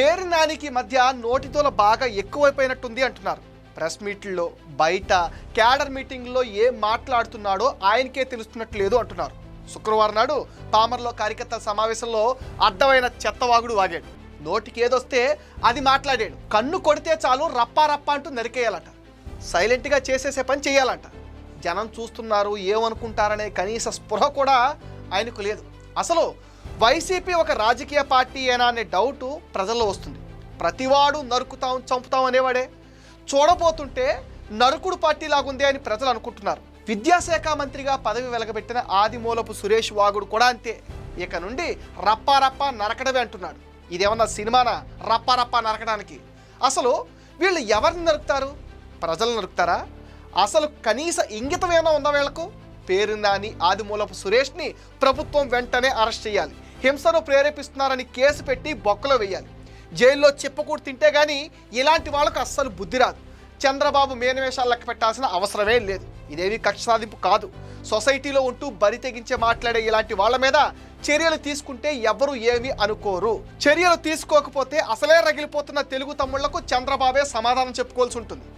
పేరు నానికి మధ్య నోటితోల బాగా ఎక్కువైపోయినట్టుంది అంటున్నారు. ప్రెస్ మీట్లో బయట క్యాడర్ మీటింగ్లో ఏం మాట్లాడుతున్నాడో ఆయనకే తెలుస్తున్నట్లేదు అంటున్నారు. శుక్రవారం నాడు పామర్లో కార్యకర్తల సమావేశంలో అడ్డమైన చెత్తవాగుడు వాగాడు నోటికి ఏదొస్తే అది మాట్లాడాడు. కన్ను కొడితే చాలు రప్పా రప్పా అంటూ నరికేయాలట. సైలెంట్గా చేసేసే పని చేయాలంట. జనం చూస్తున్నారు ఏమనుకుంటారనే కనీస స్పృహ కూడా ఆయనకు లేదు. అసలు వైసీపీ ఒక రాజకీయ పార్టీ ఏనా అనే డౌట్ ప్రజల్లో వస్తుంది. ప్రతివాడు నరుకుతాం చంపుతాం అనేవాడే. చూడబోతుంటే నరుకుడు పార్టీ లాగుంది అని ప్రజలు అనుకుంటున్నారు. విద్యాశాఖ మంత్రిగా పదవి వెలగబెట్టిన ఆదిమూలపు సురేష్ వాగుడు కూడా అంతే. ఇక నుండి రప్పా రప్పా నరకడమే అంటున్నాడు. ఇదేమన్నా సినిమానా? రప్పా రప్పా నరకడానికి. అసలు వీళ్ళు ఎవరిని నరుకుతారు? ప్రజలు నరుకుతారా? అసలు కనీస ఇంగితం ఏమైనా ఉందా వీళ్ళకు? పేరు నాని ఆదిమూలపు సురేష్ని ప్రభుత్వం వెంటనే అరెస్ట్ చేయాలి. హింసను ప్రేరేపిస్తున్నారని కేసు పెట్టి బొక్కలో వేయాలి. జైల్లో చిప్పకూడు తింటే కానీ ఇలాంటి వాళ్ళకు అస్సలు బుద్ధి రాదు. చంద్రబాబు మేనవేషాలు లెక్క పెట్టాల్సిన అవసరమే లేదు. ఇదేవి కక్ష సాధింపు కాదు. సొసైటీలో ఉంటూ బరి తెగించే మాట్లాడే ఇలాంటి వాళ్ళ మీద చర్యలు తీసుకుంటే ఎవరు ఏమీ అనుకోరు. చర్యలు తీసుకోకపోతే అసలే రగిలిపోతున్న తెలుగు తమ్ముళ్ళకు చంద్రబాబే సమాధానం చెప్పుకోవాల్సి ఉంటుంది.